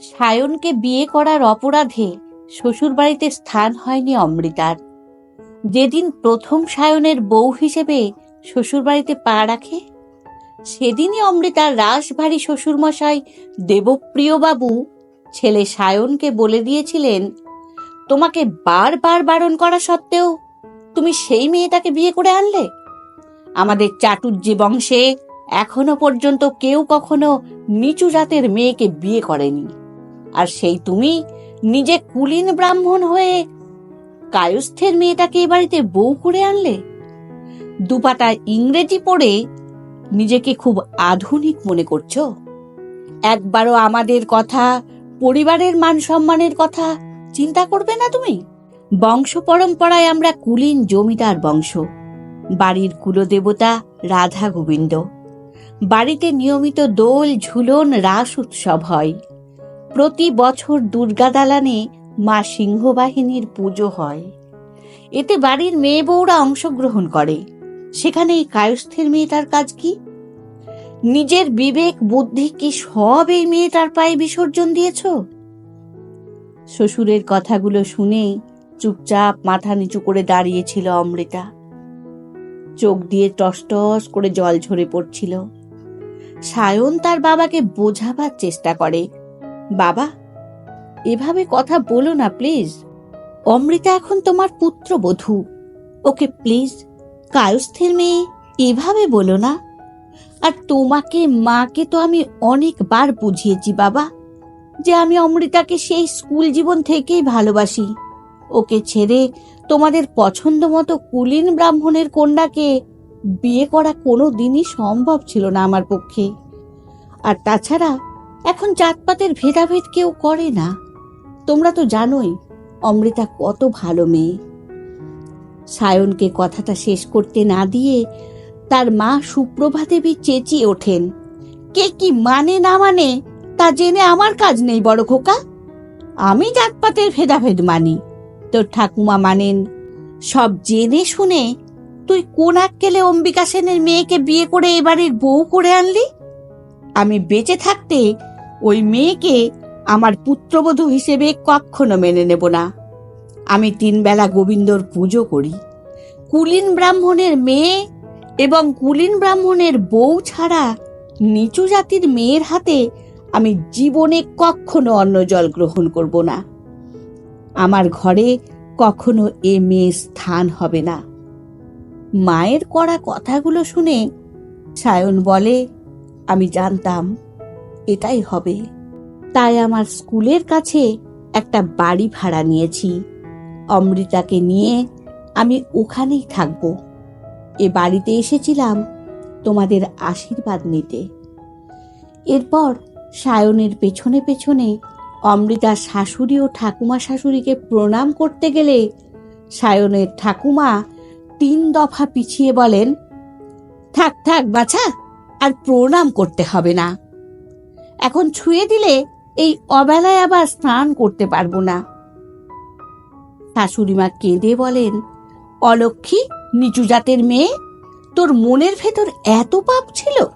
সায়নকে বিয়ে করার অপরাধে শ্বশুরবাড়িতে স্থান হয়নি অমৃতার। যেদিন প্রথম সায়নের বউ হিসেবে শ্বশুরবাড়িতে পা রাখে, সেদিনই অমৃতার রাশভারী শ্বশুরমশাই দেবপ্রিয়বাবু ছেলে সায়নকে বলে দিয়েছিলেন, তোমাকে বারবার বারণ করা সত্ত্বেও তুমি সেই মেয়েটাকে বিয়ে করে আনলে? আমাদের চাটুর্যে বংশে এখনও পর্যন্ত কেউ কখনো নিচু জাতের মেয়েকে বিয়ে করেনি। আর সেই তুমি নিজে কুলীন ব্রাহ্মণ হয়ে কায়স্থের মেয়েটাকে এ বাড়িতে বউ করে আনলে? দুপাটা ইংরেজি পড়ে নিজেকে খুব আধুনিক মনে করছ? একবারও আমাদের কথা, পরিবারের মান সম্মানের কথা চিন্তা করবে না তুমি? বংশ পরম্পরায় আমরা কুলীন জমিদার বংশ। বাড়ির কুলদেবতা রাধা গোবিন্দ। বাড়িতে নিয়মিত দোল ঝুলন রাস উৎসব হয়। প্রতি বছর দুর্গা দালানে মা সিংহবাহিনীর পুজো হয়। এতে বাড়ির মেয়ে বউরা অংশগ্রহণ করে। সেখানে এই কায়স্থের মেয়েটার কাজ কি? নিজের বিবেক, বুদ্ধি কি সব এই মেয়েটার পায়ে বিসর্জন দিয়েছ? শ্বশুরের কথাগুলো শুনে চুপচাপ মাথা নিচু করে দাঁড়িয়েছিল অমৃতা। চোখ দিয়ে টস টস করে জল ঝরে পড়ছিল। সায়ন তার বাবাকে বোঝাবার চেষ্টা করে বাবা, এভাবে কথা বলো না, প্লিজ। অমৃতা এখন তোমার পুত্রবধূ। ওকে প্লিজ, কায়স্থের মেয়ে, এভাবে বলো না। আর তোমাকে, মাকে তো আমি অনেকবার বুঝিয়েছি, বাবা, যে আমি অমৃতাকে সেই স্কুল জীবন থেকেই ভালোবাসি। ওকে ছেড়ে তোমাদের পছন্দ মতো কুলীন ব্রাহ্মণের কন্যাকে বিয়ে করা কোনো দিনই সম্ভব ছিল না আমার পক্ষে। আর তাছাড়া এখন জাতপাতের ভেদাভেদ কেউ করে না। তোমরা তো জানোই, অমৃতা কত ভালো মেয়ে। সায়নকে কথাটা শেষ করতে না দিয়ে তার মা সুপ্রভা দেবী চেঁচিয়ে ওঠেন। কে কি মানে না মানে তা জেনে আমার কাজ নেই বড় খোকা। আমি জাতপাতের ভেদাভেদ মানি। তোর ঠাকুমা মানেন, সব জেনে শুনে তুই কোন আক্কেলে অম্বিকা সেনের মেয়েকে বিয়ে করে এবারের বউ করে আনলি? আমি বেঁচে থাকতে ওই মেয়েকে আমার পুত্রবধূ হিসেবে কখনো মেনে নেব না। আমি তিনবেলা গোবিন্দর পুজো করি। কুলীন ব্রাহ্মণের মেয়ে এবং কুলীন ব্রাহ্মণের বউ ছাড়া নিচু জাতির মেয়ের হাতে আমি জীবনে কখনো অন্ন জল গ্রহণ করব না। আমার ঘরে কখনো এ মেয়ে স্থান হবে না। মায়ের করা কথাগুলো শুনে সায়ন বলে, আমি জানতাম এটাই হবে। তাই আমার স্কুলের কাছে একটা বাড়ি ভাড়া নিয়েছি। অমৃতাকে নিয়ে আমি ওখানেই থাকব। এ বাড়িতে এসেছিলাম তোমাদের আশীর্বাদ নিতে। এরপর সায়নের পেছনে পেছনে অমৃতার শাশুড়ি ও ঠাকুমা শাশুড়িকে প্রণাম করতে গেলে সায়নের ঠাকুমা তিন দফা পিছিয়ে বলেন, থাক থাক, বাছা, আর প্রণাম করতে হবে না। এখন ছুঁয়ে দিলে এই অবেলায় আবার স্নান করতে পারব না। শাশুড়িমা কেঁদে বলেন, অলক্ষী, নিচু জাতের মেয়ে, তোর মনের ভেতর এত পাপ ছিল?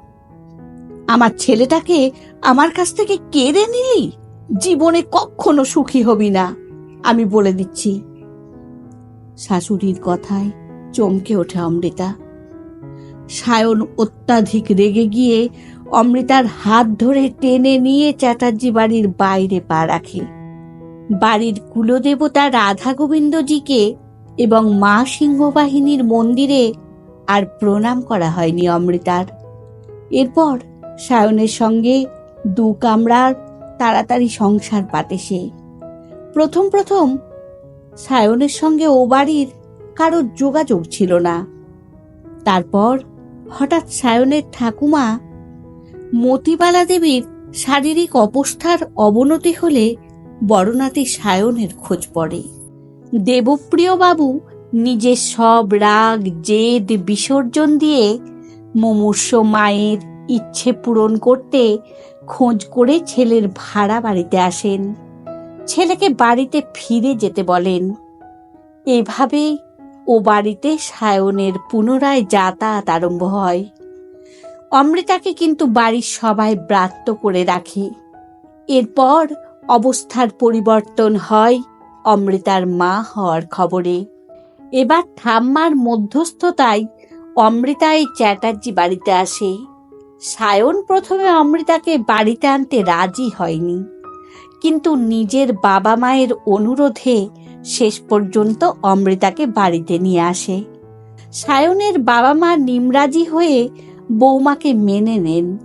আমার ছেলেটাকে আমার কাছ থেকে কেড়ে নিলি, জীবনে কখনো সুখী হবি না, আমি বলে দিচ্ছি। শাশুড়ির কথায় চমকে ওঠে অমৃতা। সায়ন অত্যাধিক রেগে গিয়ে অমৃতার হাত ধরে টেনে নিয়ে চ্যাটার্জি বাড়ির বাইরে পা রাখে। বাড়ির কুলদেবতা রাধা গোবিন্দজিকে এবং মা সিংহবাহিনীর মন্দিরে আর প্রণাম করা হয়নি অমৃতার। এরপর সায়নের সঙ্গে দু কামরার তাড়াতাড়ি সংসার পাতে সে। প্রথম প্রথম সায়নের সঙ্গে ও বাড়ির কারোর যোগাযোগ ছিল না। তারপর হঠাৎ সায়নের ঠাকুমা মতিবালা দেবীর শারীরিক অবস্থার অবনতি হলে বড়নাতি সায়নের খোঁজ পড়ে। দেবপ্রিয় বাবু নিজের সব রাগ, জেদ, বিসর্জন দিয়ে মুমূর্ষ মায়ের ইচ্ছে পূরণ করতে খোঁজ করে ছেলের ভাড়া বাড়িতে আসেন। ছেলেকে বাড়িতে ফিরে যেতে বলেন। এভাবেই ও বাড়িতে সায়নের পুনরায় যাতায়াত আরম্ভ হয়। অমৃতাকে কিন্তু বাড়ির সবাই ব্রাত্য করে রাখে। এরপর অবস্থার পরিবর্তন হয় অমৃতার মা হওয়ার খবরে। এবার ঠাম্মার মধ্যস্থতায় অমৃতা এই চ্যাটার্জি বাড়িতে আসে। সায়ন প্রথমে অমৃতাকে বাড়িতে আনতে রাজি হয়নি। কিন্তু নিজের বাবা মায়ের অনুরোধে শেষ পর্যন্ত অমৃতাকে বাড়িতে নিয়ে আসে। সায়নের বাবা মা নিমরাজি হয়ে বৌমাকে মেনে নেন।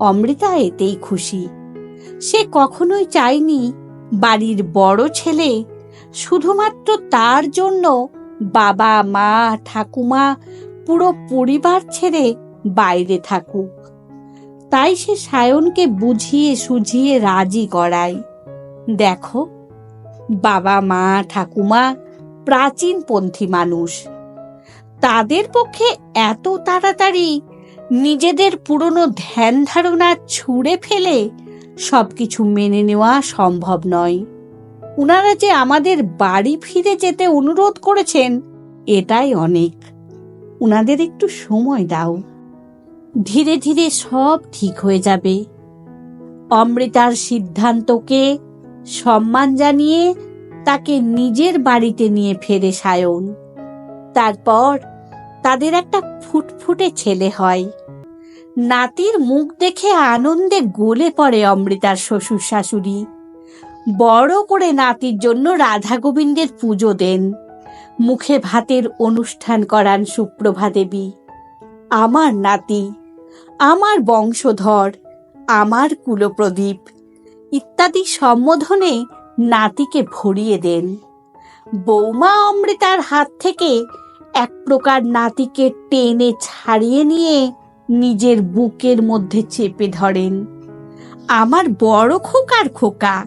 অমৃতা এতেই খুশি। সে কখনোই চায়নি বাড়ির বড় ছেলে শুধুমাত্র তার জন্য বাবা, মা, ঠাকুমা পুরো পরিবার ছেড়ে বাইরে থাকুক। তাই সে সায়নকে বুঝিয়ে সুঝিয়ে রাজি করায়। দেখো, বাবা, মা, ঠাকুমা প্রাচীনপন্থী মানুষ। তাদের পক্ষে এত তাড়াতাড়ি নিজেদের পুরনো ধ্যান ধারণা ছুঁড়ে ফেলে সবকিছু মেনে নেওয়া সম্ভব নয়। উনারা যে আমাদের বাড়ি ফিরে যেতে অনুরোধ করেছেন, এটাই অনেক। উনাদের একটু সময় দাও। ধীরে ধীরে সব ঠিক হয়ে যাবে। অমৃতার সিদ্ধান্তকে সম্মান জানিয়ে তাকে নিজের বাড়িতে নিয়ে ফেরে সায়ন। তারপর তাদের একটা ফুটফুটে ছেলে হয়। নাতির মুখ দেখে আনন্দে গলে পড়ে অমৃতার শ্বশুর শাশুড়ি। বড় করে নাতির জন্য রাধা গোবিন্দের পুজো দেন। মুখে ভাতের অনুষ্ঠান করান সুপ্রভা দেবী। আমার নাতি, আমার বংশধর, আমার কুলপ্রদীপ ইত্যাদি সম্বোধনে নাতিকে ভরিয়ে দেন। বৌমা অমৃতার হাত থেকে এক প্রকার নাতিকে টেনে ছাড়িয়ে নিয়ে নিজের বুকের মধ্যে চেপে ধরেন। আমার বড় খোকার খোকা,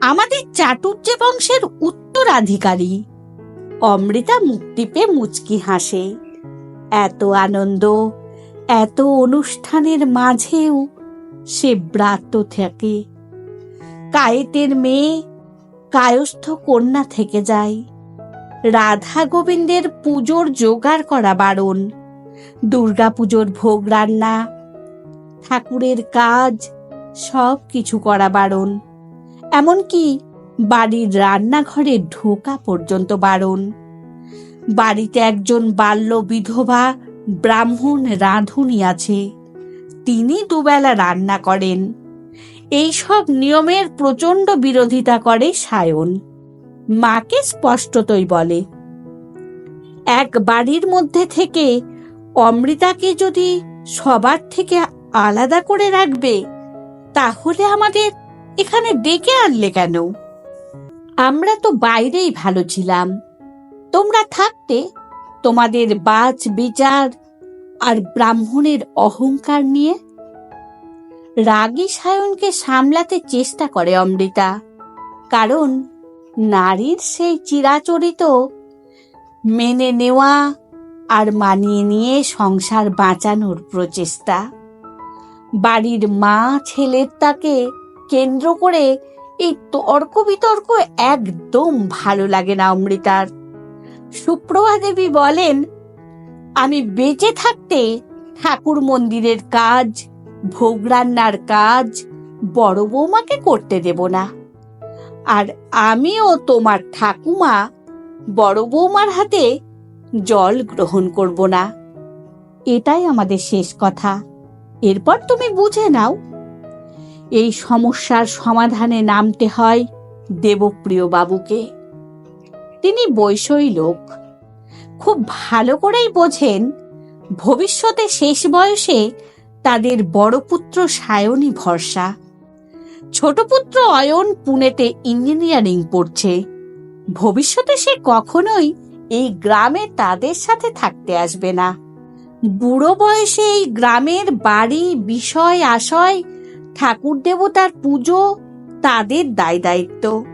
আমাদের চাটুর্যে বংশের উত্তরাধিকারী। অমৃতা মুক্তি পেয়ে মুচকি হাসে। এত আনন্দ, এত অনুষ্ঠানের মাঝেও সে ব্রাত থাকে। কায়েতের মেয়ে কায়স্থ কন্যা থেকে যায়। রাধা গোবিন্দের পুজোর জোগাড় করা বারণ, দুর্গা পুজোর ভোগ রান্না, ঠাকুরের কাজ, সব কিছু করা বারণ, এমনকি বাড়ির রান্নাঘরে ঢোকা পর্যন্ত বারণ। বাড়িতে একজন বাল্য বিধবা ব্রাহ্মণ রাঁধুনি আছে, তিনি দুবেলা রান্না করেন। এই সব নিয়মের প্রচণ্ড বিরোধিতা করে সায়ন। মাকে স্পষ্টতই বলে, এক বাড়ির মধ্যে থেকে অমৃতাকে যদি সবার থেকে আলাদা করে রাখবে, তাহলে আমাদের এখানে ডেকে আনলে কেন? আমরা তো বাইরেই ভালো ছিলাম। তোমরা থাকতে তোমাদের বাজ বিচার আর ব্রাহ্মণের অহংকার নিয়ে রাগী সায়নকে সামলাতে চেষ্টা করে অমৃতা, কারণ নারীর সেই চিরাচরিত মেনে নেওয়া আর মানিয়ে নিয়ে সংসার বাঁচানোর প্রচেষ্টা। বাড়ির মা ছেলের তাকে কেন্দ্র করে এই তর্ক বিতর্ক একদম ভালো লাগে না অমৃতার। সুপ্রভা দেবী বলেন, আমি বেঁচে থাকতে ঠাকুর মন্দিরের কাজ, ভোগ রান্নার কাজ বড় বৌমাকে করতে দেব না। আর আমিও তোমার ঠাকুমা বড় বৌমার হাতে জল গ্রহণ করব না। এটাই আমাদের শেষ কথা। এরপর তুমি বুঝে নাও, এই সমস্যার সমাধানে নামতে হয় দেবপ্রিয় বাবুকে। তিনি বৈষয়ী লোক। খুব ভালো করেই বোঝেন, ভবিষ্যতে শেষ বয়সে তাদের বড় পুত্র সায়নী ভরসা। ছোট পুত্র অয়ন পুনেতে ইঞ্জিনিয়ারিং পড়ছে। ভবিষ্যতে সে কখনোই এই গ্রামে তাদের সাথে থাকতে আসবে না। বুড়ো বয়সে এই গ্রামের বাড়ি, বিষয়, আশয়, ঠাকুর দেবতার পুজো তাদের দায় দায়িত্ব।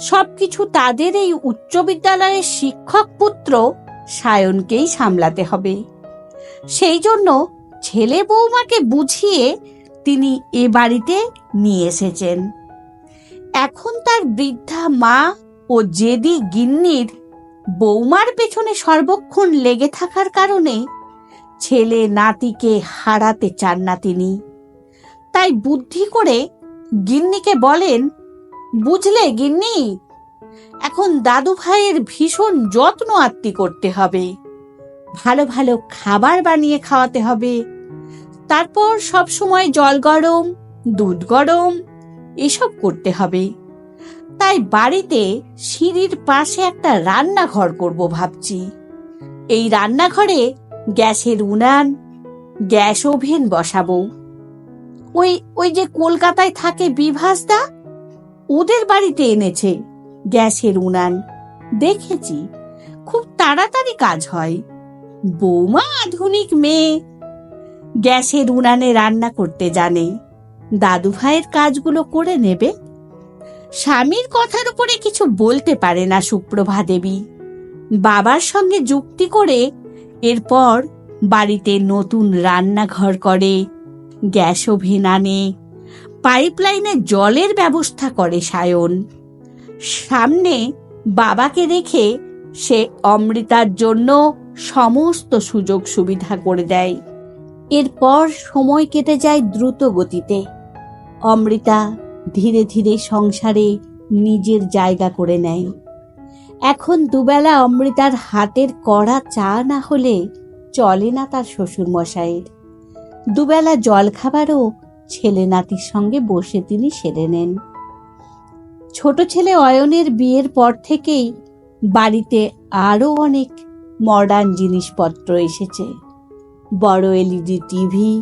সবকিছু তাদের এই উচ্চ বিদ্যালয়ের শিক্ষক পুত্র সায়নকেই সামলাতে হবে। সেই জন্য ছেলে বৌমাকে বুঝিয়ে তিনি এ বাড়িতে নিয়ে এসেছেন। এখন তার বৃদ্ধা মা ও জেদি গিন্নির বৌমার পেছনে সর্বক্ষণ লেগে থাকার কারণে ছেলে নাতিকে হারাতে চান না তিনি। তাই বুদ্ধি করে গিন্নিকে বলেন, বুঝলে গিন্নি, এখন দাদু ভাইয়ের ভীষণ যত্ন আত্মি করতে হবে। ভালো ভালো খাবার বানিয়ে খাওয়াতে হবে তারপর সব সময় জল গরম, দুধ গরম, এসব করতে হবে। তাই বাড়িতে সিঁড়ির পাশে একটা রান্নাঘর করব ভাবছি। এই রান্নাঘরে গ্যাসের উনান, গ্যাস ওভেন বসাবো। ওই ওই যে কলকাতায় থাকে বিভাসদা, ওদের বাড়িতে এনেছে গ্যাসের উনান। দেখেছি, খুব তাড়াতাড়ি কাজ হয়। বৌমা আধুনিক মেয়ে গ্যাসের উনানে রান্না করতে জানে। দাদু ভাইয়ের কাজগুলো করে নেবে। স্বামীর কথার উপরে কিছু বলতে পারে না সুপ্রভা দেবী। বাবার সঙ্গে যুক্তি করে এরপর বাড়িতে নতুন রান্নাঘর করে, গ্যাস ওভেন আনে, পাইপলাইনে জলের ব্যবস্থা করে সায়ন। সামনে বাবাকে রেখে সে অমৃতার জন্য সমস্ত সুযোগ সুবিধা করে দেয়। এরপর সময় কেটে যায় দ্রুত গতিতে। অমৃতা ধীরে ধীরে সংসারে নিজের জায়গা করে নেয়। এখন দুবেলা অমৃতার হাতের কড়া চা না হলে চলে না তার শ্বশুর মশাইয়ের দুবেলা জলখাবারও ছেলে নাতির সঙ্গে বসে তিনি সেরে নেন। ছোট ছেলে অয়নের বিয়ের পর থেকেই বাড়িতে আরও অনেক মডার্ন জিনিসপত্র এসেছে। বড় LED TV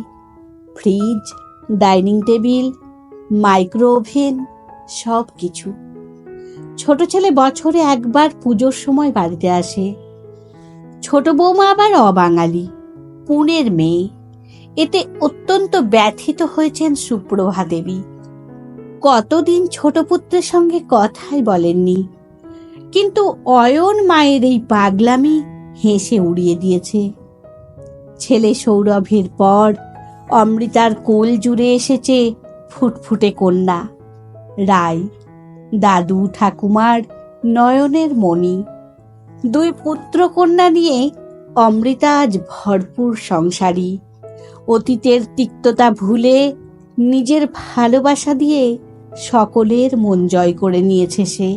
fridge dining table micro oven সব কিছু ছোট ছেলে বছরে একবার পুজোর সময় বাড়িতে আসে। ছোট বৌমা আবার অবাঙালি, পুনের মেয়ে। এতে অত্যন্ত ব্যথিত হয়েছেন সুপ্রভা দেবী। কতদিন ছোট পুত্রের সঙ্গে কথাই বলেননি, কিন্তু অয়ন মায়ের এই পাগলামি হেসে উড়িয়ে দিয়েছে। ছেলে সৌরভের পর অমৃতার কোল জুড়ে এসেছে ফুটফুটে কন্যা। রায়, দাদু ঠাকুমার নয়নের মণি। দুই পুত্র কন্যা নিয়ে অমৃতা আজ ভরপুর সংসারী। অতীতের তিক্ততা ভুলে নিজের ভালোবাসা দিয়ে সকলের মন জয় করে নিয়েছে সে।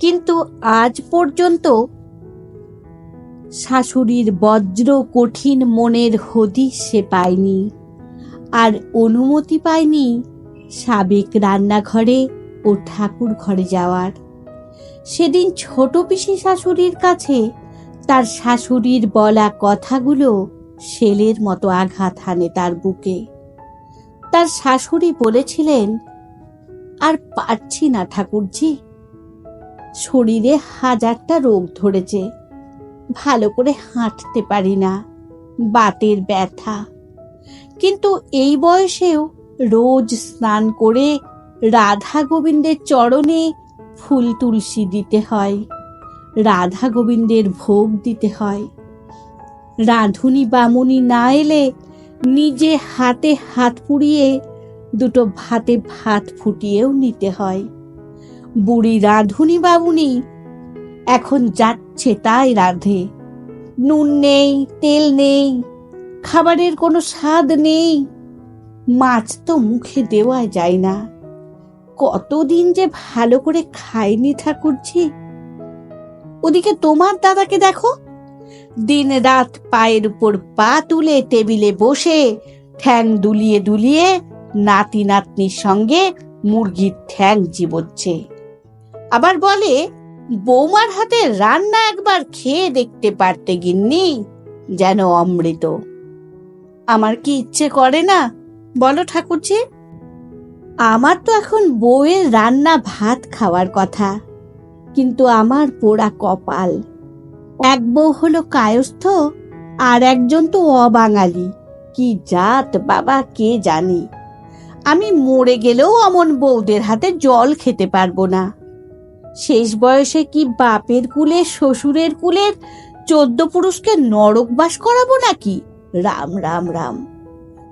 কিন্তু আজ পর্যন্ত শাশুড়ির বজ্র কঠিন মনের হদিশ সে পায়নি। আর অনুমতি পায়নি সাবেক রান্নাঘরে ও ঠাকুর ঘরে যাওয়ার। সেদিন ছোট পিসি শাশুড়ির কাছে তার শাশুড়ির বলা কথাগুলো শেলের মতো আঘাত হানে তার বুকে। তার শাশুড়ি বলেছিলেন, আর পারছি না ঠাকুরজি। শরীরে হাজারটা রোগ ধরেছে। ভালো করে হাঁটতে পারি না। বাতের ব্যথা। কিন্তু এই বয়সেও রোজ স্নান করে রাধা গোবিন্দের চরণে ফুল তুলসী দিতে হয়। রাধা গোবিন্দের ভোগ দিতে হয়। রাঁধুনি বামুনি না এলে নিজে হাতে হাত পুড়িয়ে দুটো ভাতে ভাত ফুটিয়েও নিতে হয়। বুড়ি রাঁধুনি বামুনি এখন যাচ্ছে তাই রাধে। নুন নেই, তেল নেই, খাবারের কোনো স্বাদ নেই। মাছ তো মুখে দেওয়া যায় না। কতদিন যে ভালো করে খায়নি ঠাকুরজি। ওদিকে তোমার দাদাকে দেখো। দিন রাত পায়ের উপর পা তুলে টেবিলে বসে ঠ্যাং দুলিয়ে দুলিয়ে নাতি নাতনির সঙ্গে মুরগির ঠ্যাং চিবোচ্ছে। আবার বলে বৌমার হাতে রান্না একবার খেয়ে দেখতে পারতে, গিন্নি, যেন অমৃত। আমার কি ইচ্ছে করে না? বলো ঠাকুরজি। আমার তো এখন বউয়ের রান্না ভাত খাওয়ার কথা, কিন্তু আমার পোড়া কপাল। এক বউ হলো কায়স্থ, আর একজন তো অবাঙালি। কি জাত বাবা, কে জানে। আমি মরে গেলেও অমন বউদের হাতে জল খেতে পারব না। শেষ বয়সে কি বাপের কুলে, শ্বশুরের কুলের চোদ্দ পুরুষকে নরকবাস করাবো নাকি? রাম রাম রাম।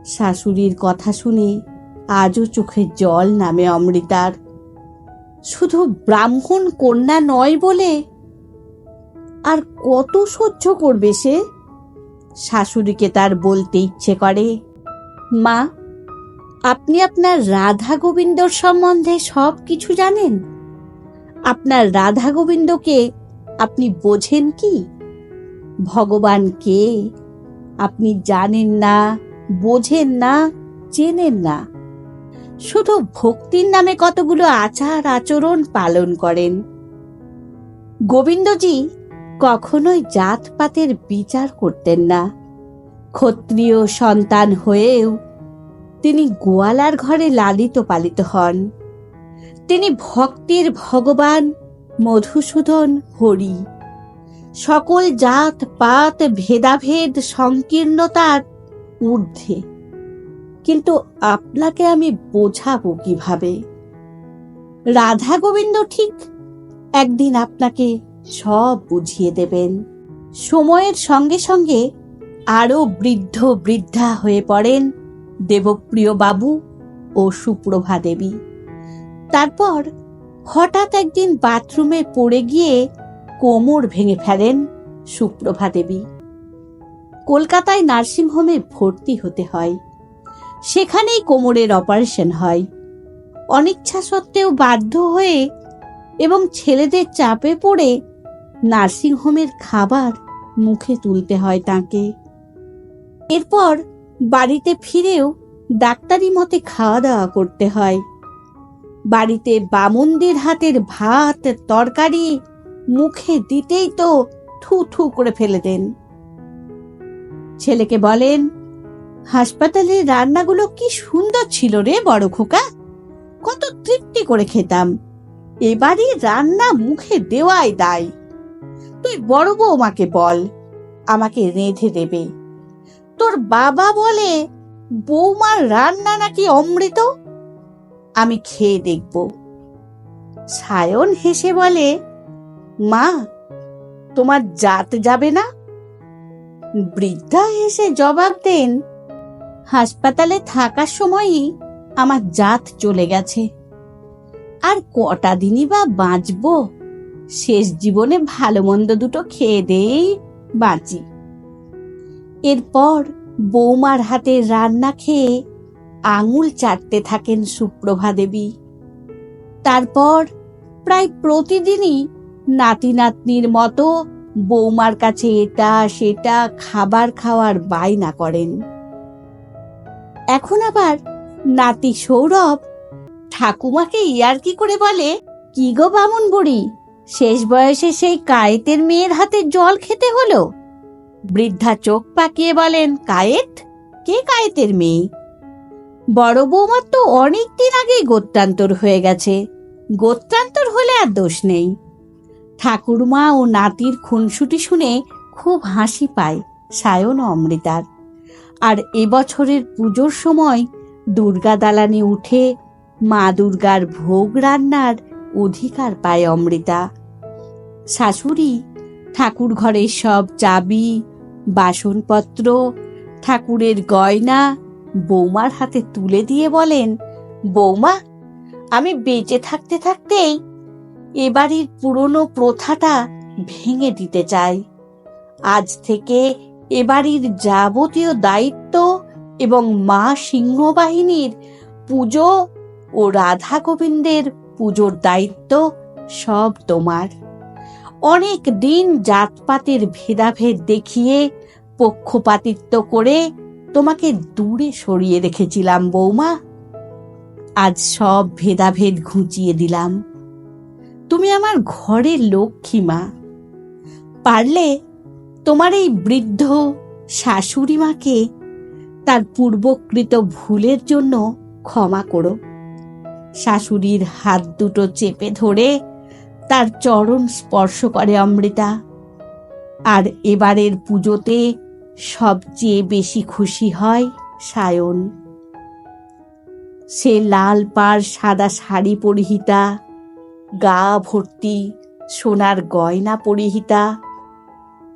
শাশুড়ির কথা শুনে আজও চোখে জল নামে অমৃতার। শুধু ব্রাহ্মণ কন্যা নয় বলে আর কত সহ্য করবে সে? শাশুড়িকে তার বলতে ইচ্ছে করে, মা, আপনি আপনার রাধা গোবিন্দর সম্বন্ধে সব কিছু জানেন? আপনার রাধা গোবিন্দকে আপনি বোঝেন কি? ভগবান কে? আপনি জানেন না, বোঝেন না, চেনেন না। শুধু ভক্তির নামে কতগুলো আচার আচরণ পালন করেন। গোবিন্দজি কখনোই জাতপাতের বিচার করতেন না। ক্ষত্রিয় সন্তান হয়েও তিনি গোয়ালার ঘরে লালিত পালিত হন। তিনি ভক্তির ভগবান মধুসূদন হরি। সকল জাত, পাত, ভেদাভেদ, সংকীর্ণতার ঊর্ধ্বে। কিন্তু আপনাকে আমি বোঝাবো কীভাবে? রাধা গোবিন্দ ঠিক একদিন আপনাকে সব বুঝিয়ে দেবেন। সময়ের সঙ্গে সঙ্গে আরও বৃদ্ধ বৃদ্ধা হয়ে পড়েন দেবপ্রিয় বাবু ও সুপ্রভা দেবী তারপর হঠাৎ একদিন বাথরুমে পড়ে গিয়ে কোমর ভেঙে ফেলেন সুপ্রভা দেবী। কলকাতায় নার্সিংহোমে ভর্তি হতে হয়। সেখানেই কোমরের অপারেশন হয়। অনিচ্ছা সত্ত্বেও বাধ্য হয়ে এবং ছেলেদের চাপে পড়ে নার্সিংহোমের খাবার মুখে তুলতে হয় তাকে। এরপর বাড়িতে ফিরেও ডাক্তারি মতে খাওয়া দাওয়া করতে হয়। বাড়িতে বামুনদের হাতের ভাত, তরকারি মুখে দিতেই তো থু থু করে ফেলে দেন। ছেলেকে বলেন, হাসপাতালের রান্নাগুলো কি সুন্দর ছিল রে বড় খোকা। কত তৃপ্তি করে খেতাম। এবারই রান্না মুখে দেওয়াই দায়। তুই বড় বৌমাকে বল, আমাকে রেঁধে দেবে। তোর বাবা বলে বৌমার রান্না নাকি অমৃত? আমি খেয়ে দেখব। সায়ন হেসে বলে, মা, তোমার জাত যাবে না? বৃদ্ধা হেসে জবাব দেন, হাসপাতালে থাকার সময়ই আমার জাত চলে গেছে। আর কটা দিনই বা বাঁচব? শেষ জীবনে ভালো মন্দ দুটো খেয়ে দেই বাঁচি। এরপর বৌমার হাতে রান্না খেয়ে আঙুল চাটতে থাকেন সুপ্রভা দেবী। তারপর প্রায় প্রতিদিনই নাতি নাতনির মতো বৌমার কাছে এটা সেটা খাবার খাওয়ার বায়না করেন। এখন আবার নাতি সৌরভ ঠাকুমাকে ইয়ার্কি করে বলে? কি গো বামুন বুড়ি, শেষ বয়সে সেই কায়েতের মেয়ের হাতে জল খেতে হলো? বৃদ্ধা চোখ পাকিয়ে বলেন, কায়েত? কে কায়েতের মেয়ে? বড় বৌমার তো অনেক দিন আগেই গোত্রান্তর হয়ে গেছে। গোত্রান্তর হলে আর দোষ নেই। ঠাকুরমা ও নাতির খুনসুটি শুনে খুব হাসি পায় সায়ন অমৃতার। আর এবছরের পুজোর সময় দুর্গা দালানে উঠে মা দুর্গার ভোগ রান্নার অধিকার পায় অমৃতা। শাশুড়ি ঠাকুর ঘরের সব চাবি, বাসনপত্র, ঠাকুরের গয়না বৌমার হাতে তুলে দিয়ে বলেন, বৌমা, আমি বেঁচে থাকতে থাকতেই এবাড়ির পুরনো প্রথাটা ভেঙে দিতে চাই। আজ থেকে এবাড়ির যাবতীয় দায়িত্ব এবং মা সিংহবাহিনীর পুজো ও রাধা গোবিন্দের পুজোর দায়িত্ব সব তোমার। অনেক দিন জাতপাতের ভেদাভেদ দেখিয়ে পক্ষপাতিত্ব করে তোমাকে দূরে সরিয়ে রেখেছিলাম, বৌমা। আজ সব ভেদাভেদ ঘুচিয়ে দিলাম। তুমি আমার ঘরের লক্ষ্মী মা। পারলে তোমার এই বৃদ্ধ শাশুড়ি মাকে তার পূর্বকৃত ভুলের জন্য ক্ষমা করো। শাশুড়ির হাত দুটো চেপে ধরে তার চরণ স্পর্শ করে অমৃতা। আর এবারের পুজোতে সবচেয়ে বেশি খুশি হয় সায়ন। সে লাল পাড় সাদা শাড়ি পরিহিতা, গা ভর্তি সোনার গয়না পরিহিতা।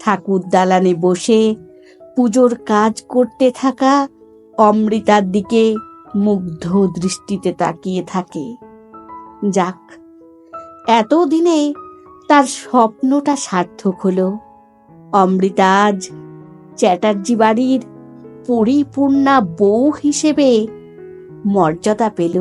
ঠাকুর দালানে বসে পুজোর কাজ করতে থাকা অমৃতার দিকে মুগ্ধ দৃষ্টিতে তাকিয়ে থাকে। যাক, এতদিনে তার স্বপ্নটা সার্থক হলো। অমৃতা আজ চ্যাটার্জি বাড়ির পরিপূর্ণা বউ হিসেবে মর্যাদা পেল।